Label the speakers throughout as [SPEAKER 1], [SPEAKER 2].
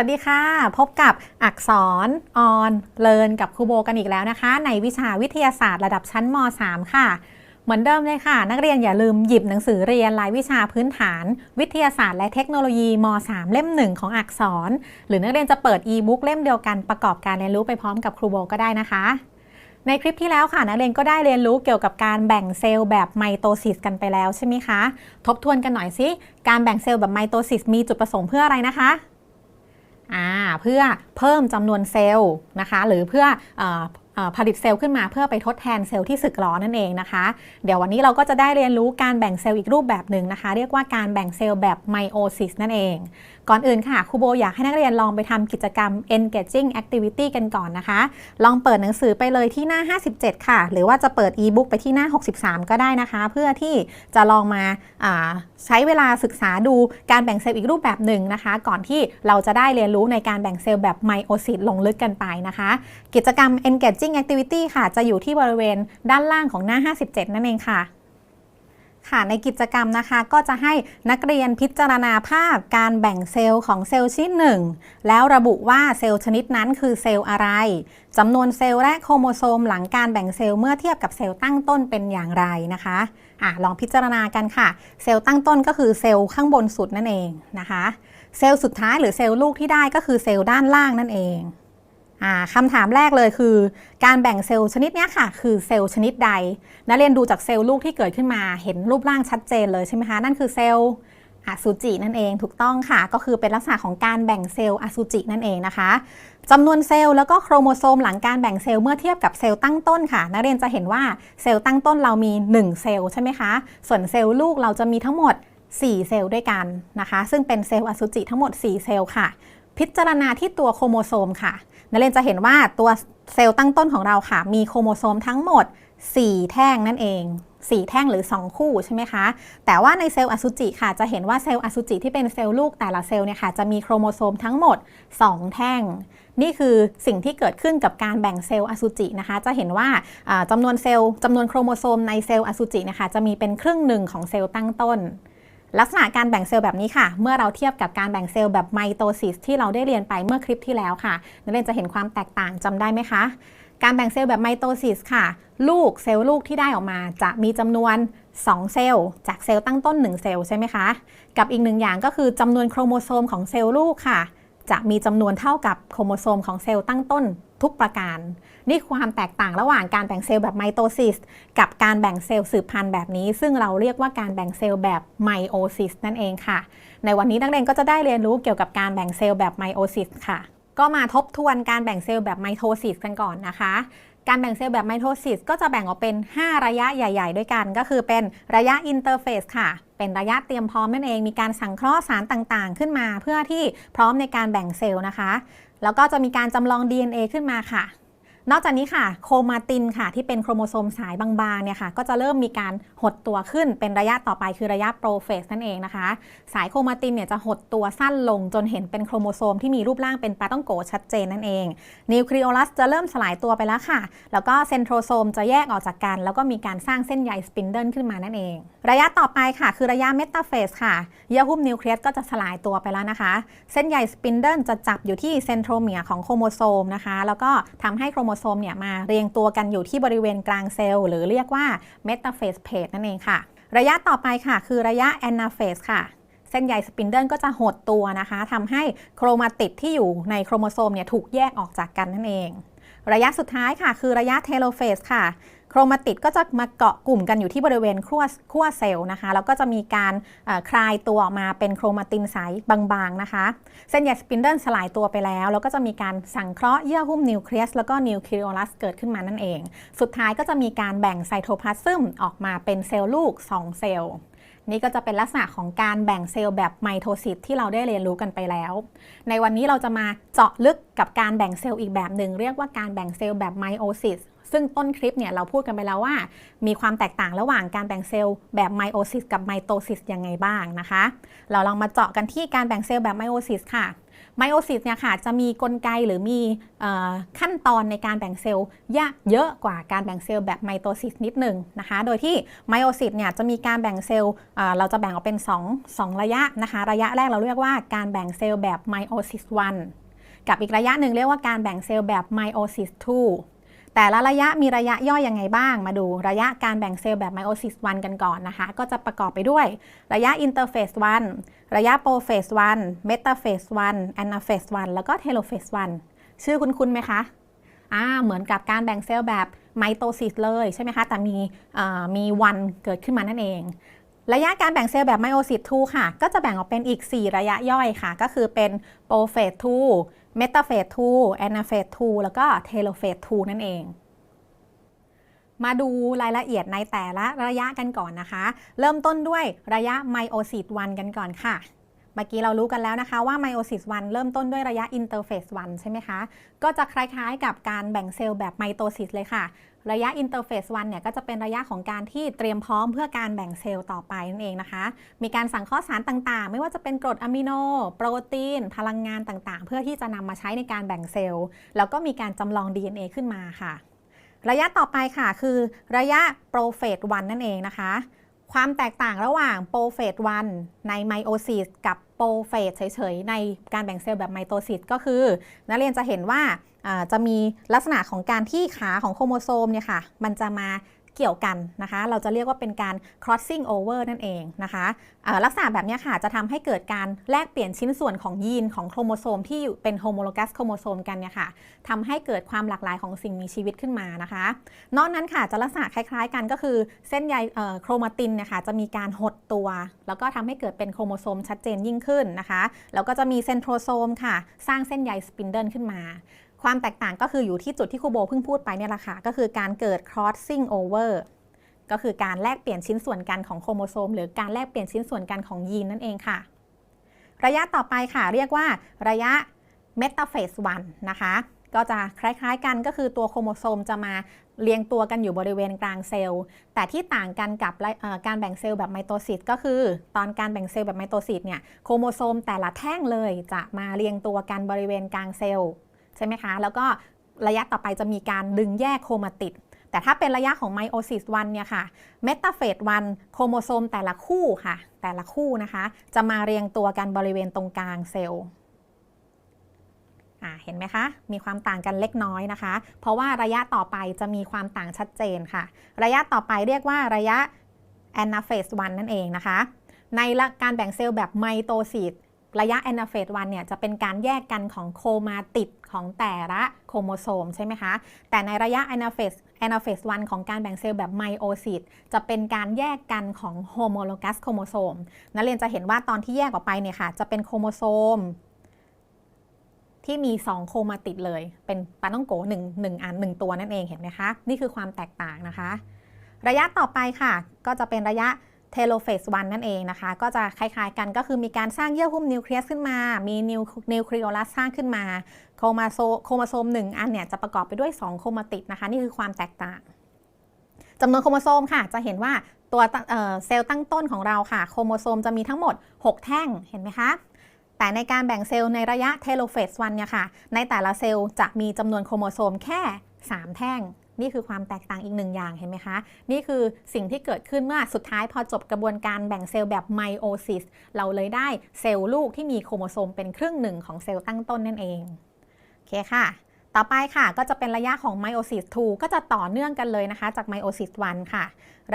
[SPEAKER 1] สวัสดีค่ะ พบกับอักษรออนเลินกับครูโบกันอีกแล้วนะคะ ในวิชาวิทยาศาสตร์ระดับชั้นม .3 ค่ะ เหมือนเดิมเลยค่ะ นักเรียนอย่าลืมหยิบหนังสือเรียนรายวิชาพื้นฐาน วิทยาศาสตร์และเทคโนโลยีม .3 เล่ม1ของอักษร หรือนักเรียนจะเปิด e-book เล่มเดียวกันประกอบการเรียนรู้ไปพร้อมกับครูโบก็ได้นะคะในคลิปที่แล้วค่ะนักเรียนก็ได้เรียนรู้เกี่ยวกับการแบ่งเซลล์แบบไมโตซิสกันไปแล้วใช่ไหมคะ ทบทวนกันหน่อยสิ การแบ่งเซลล์แบบไมโตซิสมีจุดประสงค์เพื่ออะไรนะคะ เพื่อเพิ่มจำนวนเซลล์นะคะหรือเพื่ออผลิตเซลล์ขึ้นมาเพื่อไปทดแทนเซลล์ที่สึกหรอนั่นเองนะคะ เดี๋ยววันนี้เราก็จะได้เรียนรู้การแบ่งเซลล์อีกรูปแบบหนึ่งนะคะ เรียกว่าการแบ่งเซลล์แบบไมโอซิสนั่นเองก่อนอื่นค่ะครูโบอยากให้นักเรียนลองไปทำกิจกรรม engaging activity กันก่อนนะคะ ลองเปิดหนังสือไปเลยที่หน้า 57 ค่ะ หรือว่าจะเปิด e-book ไปที่หน้า 63 ก็ได้นะคะ เพื่อที่จะลองมาาใช้เวลาศึกษาดูการแบ่งเซลล์อีกรูปแบบหนึ่งนะคะ ก่อนที่เราจะได้เรียนรู้ในการแบ่งเซลล์แบบไมโอซิสลงลึกกันไปนะคะ กิจกรรม engaging activity ค่ะ จะอยู่ที่บริเวณด้านล่างของหน้า 57 นั่นเองค่ะ ค่ะในกิจกรรมนะคะก็จะให้นักเรียนพิจารณาภาพการแบ่งเซลล์ของเซลล์ชนิดหนึ่ง แล้วระบุว่าเซลล์ชนิดนั้นคือเซลล์อะไรจำนวนเซลล์และโครโมโซมหลังการแบ่งเซลล์เมื่อเทียบกับเซลล์ตั้งต้นเป็นอย่างไรนะคะอะลองพิจารณากันค่ะ เซลล์ตั้งต้นก็คือเซลล์ข้างบนสุดนั่นเองนะคะ เซลล์สุดท้ายหรือเซลล์ลูกที่ได้ก็คือเซลล์ด้านล่างนั่นเอง คำถามแรกเลยคือ การแบ่งเซลล์ชนิดนี้ค่ะ คือเซลล์ชนิดใด นักเรียนดูจากเซลล์ลูกที่เกิดขึ้นมาเห็นรูปร่างชัดเจนเลยใช่ไหมคะ นั่นคือเซลล์อสุจินั่นเองถูกต้องค่ะ ก็คือเป็นลักษณะของการแบ่งเซลล์อสุจินั่นเองนะคะจำนวนเซลล์แล้วก็โครโมโซมหลังการแบ่งเซลล์เมื่อเทียบกับเซลล์ตั้งต้นค่ะ นักเรียนจะเห็นว่าเซลล์ตั้งต้นเรามี 1 เซลล์ใช่ไหมคะส่วนเซลล์ลูกเราจะมีทั้งหมด 4 เซลล์ด้วยกันนะคะ ซึ่งเป็นเซลล์อสุจิทั้งหมด 4 เซลล์ค่ะ พิจารณาที่ตัวโครโมโซมค่ะ นักเรียนจะเห็นว่าตัวเซลล์ตั้งต้นของเราค่ะ มีโครโมโซมทั้งหมด 4 แท่งนั่นเอง 4 แท่งหรือ 2 คู่ใช่ไหมคะ แต่ว่าในเซลล์อสุจิค่ะ จะเห็นว่าเซลล์อสุจิที่เป็นเซลล์ลูกแต่ละเซลล์เนี่ยค่ะ จะมีโครโมโซมทั้งหมด 2 แท่ง นี่คือสิ่งที่เกิดขึ้นกับการแบ่งเซลล์อสุจินะคะ จะเห็นว่าอ่าจำนวนเซลล์จำนวนโครโมโซมในเซลล์อสุจินะคะ จะมีเป็นครึ่งหนึ่งของเซลล์ตั้งต้น ลักษณะการแบ่งเซลล์แบบนี้ค่ะ เมื่อเราเทียบกับการแบ่งเซลล์แบบไมโตซิสที่เราได้เรียนไปเมื่อคลิปที่แล้วค่ะนักเรียนจะเห็นความแตกต่างจำได้ไหมคะ การแบ่งเซลล์แบบไมโตซิสค่ะ ลูกเซลล์ลูกที่ได้ออกมา จะมีจำนวน 2 เซลล์จากเซลล์ตั้งต้น 1 เซลล์ใช่ไหมคะ กับอีกหนึ่งอย่างก็คือจำนวนโครโมโซมของเซลล์ลูกค่ะ จะมีจำนวนเท่ากับโครโมโซมของเซลล์ตั้งต้นทุกประการ นี่ความแตกต่างระหว่างการแบ่งเซลล์แบบไมโตซิสกับการแบ่งเซลล์สืบพันธุ์แบบนี้ ซึ่งเราเรียกว่าการแบ่งเซลล์แบบไมโอซิสนั่นเองค่ะ ในวันนี้นักเรียนก็จะได้เรียนรู้เกี่ยวกับการแบ่งเซลล์แบบไมโอซิสค่ะ ก็มาทบทวนการแบ่งเซลล์แบบไมโทซิสกันก่อนนะคะการแบ่งเซลล์แบบไมโทซิสก็จะแบ่งออกเป็น 5 ระยะใหญ่ ๆ ด้วยกัน ก็คือเป็นระยะอินเตอร์เฟสค่ะ เป็นระยะเตรียมพร้อมนั่นเอง มีการสังเคราะห์สารต่างๆ ขึ้นมา เพื่อที่พร้อมในการแบ่งเซลล์นะคะ แล้วก็จะมีการจำลอง DNA ขึ้นมาค่ะ นอกจากนี้ค่ะโครมาตินค่ะที่เป็นโครโมโซมสายบางๆเนี่ยค่ะก็จะเริ่มมีการหดตัวขึ้นเป็นระยะต่อไปคือระยะโปรเฟสนั่นเองนะคะ สายโครมาตินเนี่ยจะหดตัวสั้นลงจนเห็นเป็นโครโมโซมที่มีรูปร่างเป็นปลาต้องโกชัดเจนนั่นเองนิวคลีโอลัสจะเริ่มสลายตัวไปแล้วค่ะ แล้วก็เซนโทรโซมจะแยกออกจากกัน แล้วก็มีการสร้างเส้นใยสปินเดิลขึ้นมานั่นเอง ระยะต่อไปค่ะ คือระยะเมตาเฟสค่ะเยื่อหุ้มนิวเคลียสก็จะสลายตัวไปแล้วนะคะ เส้นใยสปินเดิลจะจับอยู่ที่เซนโทรเมียของโครโมโซมนะคะ แล้วก็ทำให้โครโมโซมเนี่ยมาเรียงตัวกันอยู่ที่บริเวณกลางเซลล์หรือเรียกว่าเมตาเฟสเพจนั่นเองค่ะ ระยะต่อไปค่ะ คือระยะแอนนาเฟสค่ะเส้นใยสปินเดิลก็จะหดตัวนะคะทำให้โครมาติดที่อยู่ในโครโมโซมเนี่ยถูกแยกออกจากกันนั่นเอง ระยะสุดท้ายค่ะ คือระยะเทโลเฟสค่ะ โครมาติดก็จะมาเกาะกลุ่มกันอยู่ที่บริเวณขั้วขั้วเซลล์นะคะ แล้วก็จะมีการคลายตัวออกมาเป็นโครมาตินสายบางๆนะคะ เส้นใยสปินเดิลสลายตัวไปแล้ว แล้วก็จะมีการสังเคราะห์เยื่อหุ้มนิวเคลียสแล้วก็นิวคลีโอลัสเกิดขึ้นมานั่นเอง สุดท้ายก็จะมีการแบ่งไซโทพลาซึมออกมาเป็นเซลล์ลูก 2 เซลล์ นี่ก็จะเป็นลักษณะของการแบ่งเซลล์แบบไมโทซิสที่เราได้เรียนรู้กันไปแล้ว ในวันนี้เราจะมาเจาะลึกกับการแบ่งเซลล์อีกแบบหนึ่งเรียกว่าการแบ่งเซลล์แบบไมโอซิสซึ่งต้นคลิปเนี่ยเราพูดกันไปแล้วว่า มีความแตกต่างระหว่างการแบ่งเซลล์แบบไมโอซิสกับไมโตซิสยังไงบ้างนะคะ เราลองมาเจาะกันที่การแบ่งเซลล์แบบไมโอซิสค่ะ ไมโอซิสเนี่ยค่ะจะมีกลไกหรือมีอขั้นตอนในการแบ่งเซลล์ยากเยอะกว่าการแบ่งเซลล์แบบไมโตซิสนิดหนึ่งนะคะ โดยที่ไมโอซิสเนี่ยจะมีการแบ่งเซลล์เอ่อเราจะแบ่งออกเป็น 2 2 ระยะนะคะ ระยะแรกเราเรียกว่าการแบ่งเซลล์แบบไมโอซิส1กับอีกระยะหนึ่งเรียกว่าการแบ่งเซลล์แบบไมโอซิส2 แต่ละระยะมีระยะย่อยยังไงบ้าง มาดูระยะการแบ่งเซลล์แบบไมโอซิส1กันก่อนนะคะ ก็จะประกอบไปด้วย ระยะอินเตอร์เฟส1ระยะโปรเฟส1เมตาเฟส1แอนนาเฟส1แล้วก็เทโลเฟส1ชื่อคุ้นๆไหมคะอ่าเหมือนกับการแบ่งเซลล์แบบไมโตซิสเลยใช่ไหมคะ แต่มีมีวันเกิดขึ้นมานั่นเอง ระยะการแบ่งเซลล์แบบไมโอซิส2ค่ะ ก็จะแบ่งออกเป็นอีก 4 ระยะย่อยค่ะ ก็คือเป็นโปรเฟส2 เมตาเฟส2แอนาเฟส2แล้วก็เทโลเฟส2นั่นเอง มาดูรายละเอียดในแต่ละระยะกันก่อนนะคะ เริ่มต้นด้วยระยะไมโอซิส1กันก่อนค่ะ เมื่อกี้เรารู้กันแล้วนะคะว่าไมโอซิส1เริ่มต้นด้วยระยะอินเตอร์เฟส1ใช่ไหมคะ ก็จะคล้ายๆกับการแบ่งเซลล์แบบไมโตซิสเลยค่ะ ระยะอินเตอร์เฟส1เนี่ยก็จะเป็นระยะของการที่เตรียมพร้อมเพื่อการแบ่งเซลล์ต่อไปนั่นเองนะคะ มีการสั่งข้อสารต่างๆ ไม่ว่าจะเป็นกรดอะมิโน โปรตีน พลังงานต่างๆ เพื่อที่จะนำมาใช้ในการแบ่งเซลล์ แล้วก็มีการจำลอง DNA ขึ้นมาค่ะ ระยะต่อไปค่ะคือระยะโปรเฟส1นั่นเองนะคะ ความแตกต่างระหว่างโปรเฟส1ในไมโอซิสกับโปรเฟสเฉยๆ ในการแบ่งเซลล์แบบไมโตซิสก็คือ นักเรียนจะเห็นว่าอ่าจะมีลักษณะของการที่ขาของโครโมโซมเนี่ยค่ะ มันจะมา เกี่ยวกันนะคะ เราจะเรียกว่าเป็นการ crossing over นั่นเองนะคะลักษณะแบบนี้ค่ะจะทำให้เกิดการแลกเปลี่ยนชิ้นส่วนของยีนของโครโมโซมที่อยู่เป็นโฮโมโลกัสโครโมโซมกันเนี่ยค่ะทำให้เกิดความหลากหลายของสิ่งมีชีวิตขึ้นมานะคะ นอกนั้นค่ะจะลักษณะคล้ายๆ กันก็คือเส้นใยโครมาตินเนี่ยค่ะจะมีการหดตัว แล้วก็ทำให้เกิดเป็นโครโมโซมชัดเจนยิ่งขึ้นนะคะ แล้วก็จะมีเซนโทรโซมค่ะ สร้างเส้นใยสปินเดิลขึ้นมา ความแตกต่างก็คืออยู่ที่จุดที่ครูโบเพิ่งพูดไปเนี่ยแหละค่ะ ก็คือการเกิด crossing over ก็คือการแลกเปลี่ยนชิ้นส่วนกันของโครโมโซม หรือการแลกเปลี่ยนชิ้นส่วนกันของยีนนั่นเองค่ะ ระยะต่อไปค่ะ เรียกว่าระยะ metaphase 1นะคะ ก็จะคล้ายๆกันก็คือตัวโครโมโซมจะมาเรียงตัวกันอยู่บริเวณกลางเซลล์ แต่ที่ต่างกันกับการแบ่งเซลล์แบบไมโตซิสก็คือ ตอนการแบ่งเซลล์แบบไมโตซิสเนี่ยโครโมโซมแต่ละแท่งเลยจะมาเรียงตัวกันบริเวณกลางเซลล์ ใช่ไหมคะ แล้วก็ระยะต่อไปจะมีการดึงแยกโครมาติด แต่ถ้าเป็นระยะของไมโอซิส1เนี่ยค่ะ เมตาเฟส1โครโมโซมแต่ละคู่ค่ะ แต่ละคู่นะคะ จะมาเรียงตัวกันบริเวณตรงกลางเซลล์เห็นไหมคะ มีความต่างกันเล็กน้อยนะคะ เพราะว่าระยะต่อไปจะมีความต่างชัดเจนค่ะ ระยะต่อไปเรียกว่าระยะ anaphase 1นั่นเองนะคะ ในละการแบ่งเซลล์แบบไมโตซิส ระยะ anaphase 1เนี่ยจะเป็นการแยกกันของโครมาติดของแต่ละโครโมโซมใช่ไหมคะ แต่ในระยะ anaphase anaphase 1ของการแบ่งเซลล์แบบไมโอซิสจะเป็นการแยกกันของโฮโมโลกัสโครโมโซม นักเรียนจะเห็นว่าตอนที่แยกออกไปเนี่ยค่ะ จะเป็นโครโมโซม ที่มี 2 โครมาติดเลย เป็นปาต้องโก1 1อัน1ตัวนั่นเองเห็นไหมคะ นี่คือความแตกต่างนะคะ ระยะต่อไปค่ะ ก็จะเป็นระยะ เทโลเฟส1นั่นเองนะคะ ก็จะคล้ายๆกันก็คือมีการสร้างเยื่อหุ้มนิวเคลียสขึ้นมา มีนิวนิวคลีโอลัสสร้างขึ้นมา โครโมโซโครโมโซม 1 อันเนี่ยจะประกอบไปด้วย 2 โครมาติดนะคะ นี่คือความแตกต่างจำนวนโครโมโซมค่ะ จะเห็นว่าตัวเเซลล์ตั้งต้นของเราค่ะ โครโมโซมจะมีทั้งหมด 6 แท่งเห็นไหมคะแต่ในการแบ่งเซลล์ในระยะเทโลเฟส1เนี่ยค่ะ ในแต่ละเซลล์จะมีจำนวนโครโมโซมแค่ 3 แท่ง นี่คือความแตกต่างอีกหนึ่งอย่างเห็นไหมคะ นี่คือสิ่งที่เกิดขึ้นเมื่อสุดท้ายพอจบกระบวนการแบ่งเซลล์แบบไมโอซิสเราเลยได้เซลล์ลูกที่มีโครโมโซมเป็นครึ่งหนึ่งของเซลล์ตั้งต้นนั่นเองโอเคค่ะต่อไปค่ะก็จะเป็นระยะของไมโอซิส2ก็จะต่อเนื่องกันเลยนะคะ จากไมโอซิส1ค่ะ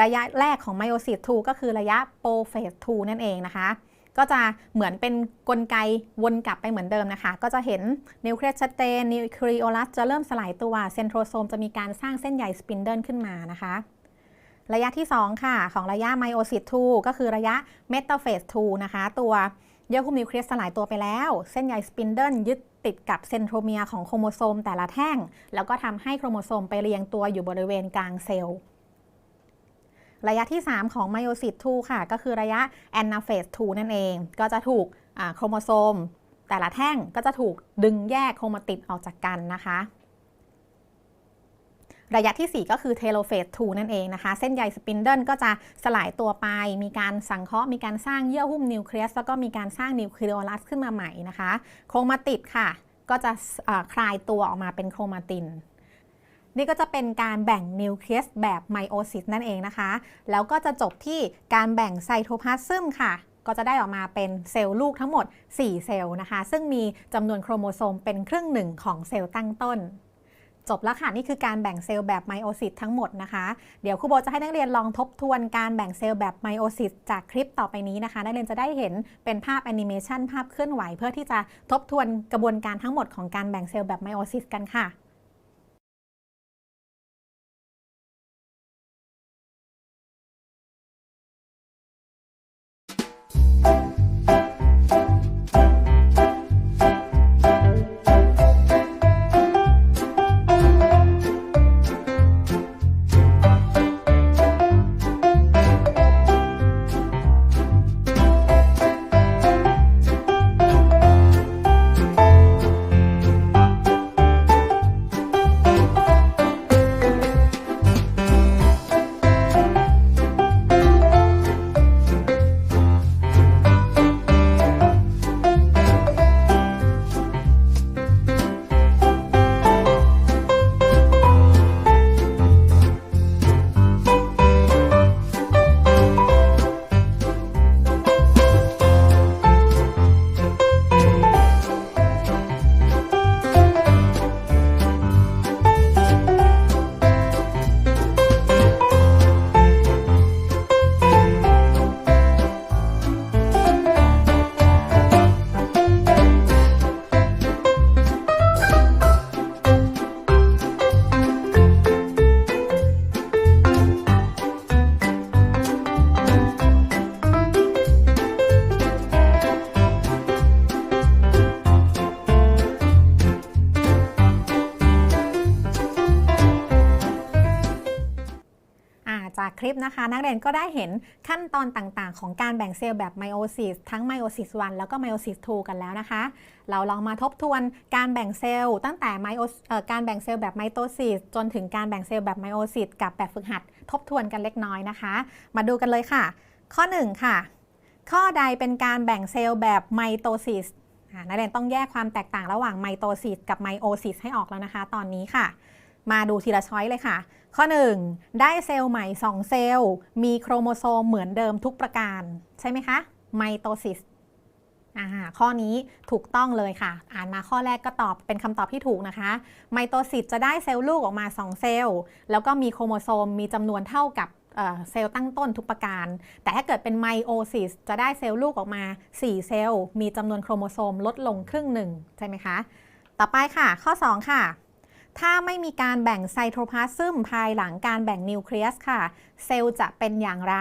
[SPEAKER 1] ระยะแรกของไมโอซิส2ก็คือระยะโปรเฟส2นั่นเองนะคะ ก็จะเหมือนเป็นกลไกวนกลับไปเหมือนเดิมนะคะ ก็จะเห็นนิวเคลียสชัดเจนนิวคลีโอลัสจะเริ่มสลายตัวเซนโทรโซมจะมีการสร้างเส้นใยสปินเดิลขึ้นมานะคะระยะที่ 2 ค่ะ ของระยะไมโอซิส2ก็คือระยะเมตาเฟส2นะคะ ตัวเยื่อหุ้มนิวเคลียสสลายตัวไปแล้ว เส้นใยสปินเดิลยึดติดกับเซนโทรเมียของโครโมโซมแต่ละแท่ง แล้วก็ทำให้โครโมโซมไปเรียงตัวอยู่บริเวณกลางเซลล์ ระยะที่ 3 ของไมโอซิส2ค่ะ ก็คือระยะแอนนาเฟส2นั่นเอง ก็จะถูกโครโมโซม แต่ละแท่งก็จะถูกดึงแยกโครมาติดออกจากกันนะคะ ระยะทีสี่ 4 ก็คือเทโลเฟส2นั่นเองนะคะ เส้นใยสปินเดิลก็จะสลายตัวไป มีการสังเคราะห์ มีการสร้างเยื่อหุ้มนิวเคลียส แล้วก็มีการสร้างนิวคลีโอลัสขึ้นมาใหม่นะคะ โครมาติดค่ะ ก็จะคลายตัวออกมาเป็นโครมาติน นี่ก็จะเป็นการแบ่งนิวเคลียสแบบไมโอซิสนั่นเองนะคะ แล้วก็จะจบที่การแบ่งไซโทพลาซึมค่ะ ก็จะได้ออกมาเป็นเซลล์ลูกทั้งหมด 4 เซลล์นะคะ ซึ่งมีจำนวนโครโมโซมเป็นครึ่งหนึ่งของเซลล์ตั้งต้น จบแล้วค่ะ นี่คือการแบ่งเซลล์แบบไมโอซิสทั้งหมดนะคะ เดี๋ยวครูโบจะให้นักเรียนลองทบทวนการแบ่งเซลล์แบบไมโอซิสจากคลิปต่อไปนี้นะคะ นักเรียนจะได้เห็นเป็นภาพแอนิเมชันภาพเคลื่อนไหว เพื่อที่จะทบทวนกระบวนการทั้งหมดของการแบ่งเซลล์แบบไมโอซิสกันค่ะ นะคะ นักเรียนก็ได้เห็นขั้นตอนต่างๆ ของการแบ่งเซลล์แบบไมโอซิสทั้งไมโอซิส1แล้วก็ไมโอซิส2กันแล้วนะคะ เราลองมาทบทวนการแบ่งเซลล์ตั้งแต่ไมโอการแบ่งเซลล์แบบไมโตซิสจนถึงการแบ่งเซลล์แบบไมโอซิสกับแบบฝึกหัด ทบทวนกันเล็กน้อยนะคะ มาดูกันเลยค่ะ ข้อ 1 ค่ะ ข้อใดเป็นการแบ่งเซลล์แบบไมโตซิสนักเรียนต้องแยกความแตกต่างระหว่างไมโตซิสกับไมโอซิสให้ออกแล้วนะคะ ตอนนี้ค่ะ มาดูทีละช้อยเลยค่ะ ข้อ 1 ได้เซลล์ใหม่ 2 เซลล์ มีโครโมโซมเหมือนเดิมทุกประการ ใช่ไหมคะ ไมโตซิสอ่าข้อนี้ถูกต้องเลยค่ะ อ่านมาข้อแรกก็ตอบเป็นคำตอบที่ถูกนะคะ ไมโตซิสจะได้เซลล์ลูกออกมา 2 เซลล์ แล้วก็มีโครโมโซมมีจำนวนเท่ากับเอ่อเซลล์ตั้งต้นทุกประการ แต่ถ้าเกิดเป็นไมโอซิสจะได้เซลล์ลูกออกมา 4 เซลล์ มีจำนวนโครโมโซมลดลงครึ่งหนึ่งใช่ไหมคะ ต่อไปค่ะ ข้อ 2 ค่ะ ถ้าไม่มีการแบ่งไซโทพลาซึมภายหลังการแบ่งนิวเคลียสค่ะ เซลล์จะเป็นอย่างไร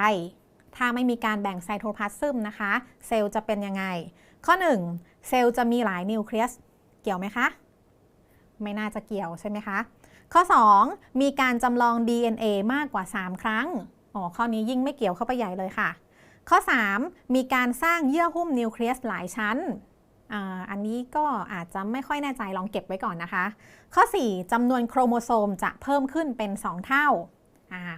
[SPEAKER 1] ถ้าไม่มีการแบ่งไซโทพลาซึมนะคะ เซลล์จะเป็นยังไง ข้อ 1 เซลล์จะมีหลายนิวเคลียส เกี่ยวไหมคะ ไม่น่าจะเกี่ยวใช่ไหมคะ ข้อ 2 มีการจำลอง DNA มากกว่า 3 ครั้ง อ๋อ ข้อนี้ยิ่งไม่เกี่ยวเข้าไปใหญ่เลยค่ะ ข้อ 3 มีการสร้างเยื่อหุ้มนิวเคลียสหลายชั้น อันนี้ก็อาจจะไม่ค่อยแน่ใจลองเก็บไว้ก่อนนะคะ ข้อ 4จำนวนโครโมโซมจะเพิ่มขึ้นเป็น 2 เท่า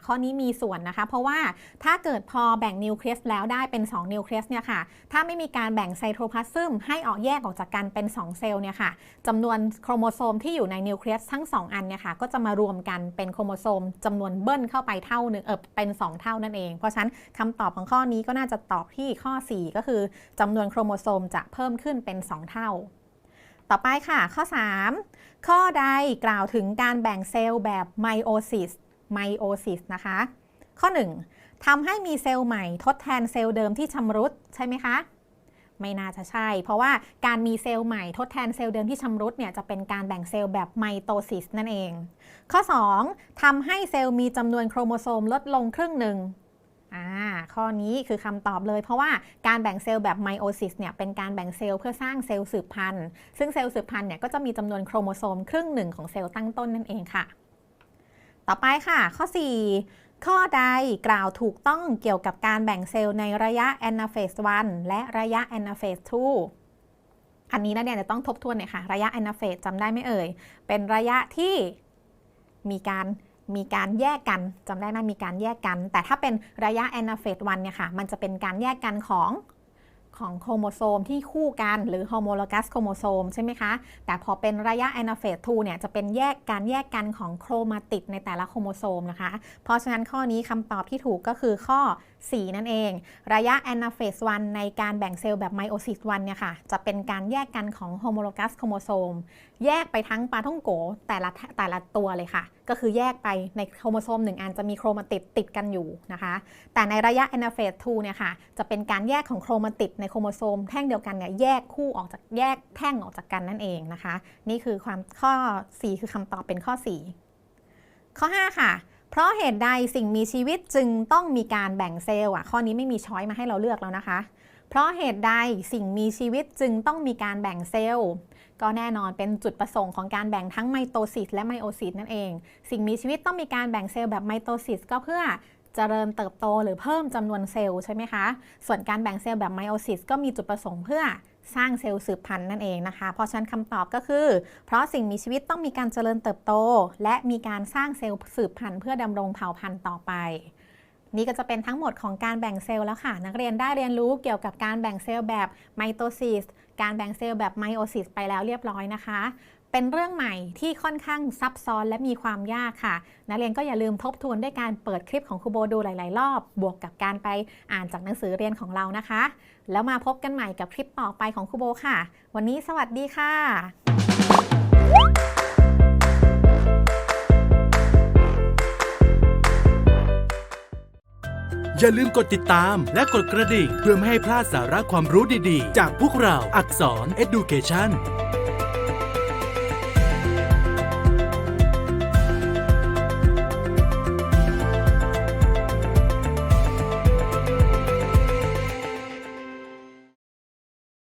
[SPEAKER 1] ข้อนี้มีส่วนนะคะ เพราะว่าถ้าเกิดพอแบ่งนิวเคลียสแล้วได้เป็น 2 นิวเคลียสเนี่ยค่ะ ถ้าไม่มีการแบ่งไซโทพลาซึมให้ออกแยกออกจากกันเป็น 2 เซลล์เนี่ยค่ะจำนวนโครโมโซมที่อยู่ในนิวเคลียสทั้ง 2 อันเนี่ยค่ะ ก็จะมารวมกันเป็นโครโมโซมจำนวนเบิ้ลเข้าไปเท่าหนึ่งเออเป็น 2 เท่านั่นเอง เพราะฉะนั้นคำตอบของข้อนี้ก็น่าจะตอบที่ข้อ 4 ก็คือจำนวนโครโมโซมจะเพิ่มขึ้นเป็น 2 เท่าต่อไปค่ะ ข้อ 3 ข้อใดกล่าวถึงการแบ่งเซลล์แบบไมโอซิส ไมโอซิสนะคะ ข้อ 1ทำให้มีเซลล์ใหม่ทดแทนเซลล์เดิมที่ชำรุดใช่ไหมคะ ไม่น่าจะใช่ เพราะว่าการมีเซลล์ใหม่ทดแทนเซลล์เดิมที่ชำรุดเนี่ยจะเป็นการแบ่งเซลล์แบบไมโตซิสนั่นเอง ข้อ 2ทำให้เซลล์มีจำนวนโครโมโซมลดลงครึ่งหนึ่งอ่าข้อนี้คือคำตอบเลย เพราะว่าการแบ่งเซลล์แบบไมโอซิสเนี่ยเป็นการแบ่งเซลล์เพื่อสร้างเซลล์สืบพันธุ์ ซึ่งเซลล์สืบพันธุ์เนี่ยก็จะมีจำนวนโครโมโซมครึ่งหนึ่งของเซลล์ตั้งต้นนั่นเองค่ะ ต่อไปค่ะ ข้อ 4 ข้อใดกล่าวถูกต้องเกี่ยวกับการแบ่งเซลล์ในระยะ anaphase 1 และระยะ anaphase 2 อันนี้นะเนี่ยจะต้องทบทวนหน่อยค่ะ ระยะ anaphase จำได้ไหมเอ่ย เป็นระยะที่มีการมีการแยกกันจำได้ไหมมีการแยกกัน แต่ถ้าเป็นระยะแอนาเฟส1เนี่ยค่ะ มันจะเป็นการแยกกันของ ของโครโมโซมที่คู่กันหรือโฮโมโลกัสโครโมโซมใช่ไหมคะ แต่พอเป็นระยะแอนาเฟส2เนี่ยจะเป็นแยกการแยกกันของโครมาติดในแต่ละโครโมโซมนะคะ เพราะฉะนั้นข้อนี้คำตอบที่ถูกก็คือข้อ 4 นั่นเอง ระยะแอนาเฟส1ในการแบ่งเซลล์แบบไมโอซิส1เนี่ยค่ะจะเป็นการแยกกันของโฮโมโลกัสโครโมโซมแยกไปทั้งปลาท่องโกแต่ละแต่ละตัวเลยค่ะ ก็คือแยกไปในโครโมโซมหนึ่งอันจะมีโครมาติดติดกันอยู่นะคะ แต่ในระยะแอนาเฟส2เนี่ยค่ะจะเป็นการแยกของโครมาติดในโครโมโซมแท่งเดียวกันเนี่ยแยกคู่ออกจากแยกแท่งออกจากกันนั่นเองนะคะ นี่คือความข้อ 4 คือคำตอบเป็นข้อ 4 ข้อ 5 ค่ะ เพราะเหตุใดสิ่งมีชีวิตจึงต้องมีการแบ่งเซลล์อะข้อนี้ไม่มีช้อยมาให้เราเลือกแล้วนะคะ เพราะเหตุใดสิ่งมีชีวิตจึงต้องมีการแบ่งเซลล์ก็แน่นอนเป็นจุดประสงค์ของการแบ่งทั้งไมโตซิสและไมโอซิสนั่นเอง สิ่งมีชีวิตต้องมีการแบ่งเซลล์แบบไมโตซิสก็เพื่อ เจริญเติบโตหรือเพิ่มจำนวนเซลล์ใช่ไหมคะ ส่วนการแบ่งเซลล์แบบไมโอซิสก็มีจุดประสงค์เพื่อสร้างเซลล์สืบพันธุ์นั่นเองนะคะ เพราะฉะนั้นคำตอบก็คือ เพราะสิ่งมีชีวิตต้องมีการเจริญเติบโต และมีการสร้างเซลล์สืบพันธุ์เพื่อดำรงเผ่าพันธุ์ต่อไป นี่ก็จะเป็นทั้งหมดของการแบ่งเซลล์แล้วค่ะ นักเรียนได้เรียนรู้เกี่ยวกับการแบ่งเซลล์แบบไมโตซิส การแบ่งเซลล์แบบไมโอซิสไปแล้วเรียบร้อยนะคะ เป็นเรื่องใหม่ที่ค่อนข้างซับซ้อนและมีความยากค่ะ นักเรียนก็อย่าลืมทบทวนด้วยการเปิดคลิปของครูโบดูหลาย ๆ รอบ บวกกับการไปอ่านจากหนังสือเรียนของเรานะคะ แล้วมาพบกันใหม่กับคลิปต่อไปของครูโบค่ะ วันนี้สวัสดีค่ะ
[SPEAKER 2] อย่าลืมกดติดตามและกดกระดิ่ง เพื่อไม่ให้พลาดสาระความรู้ดีๆ จากพวกเราอักษร Education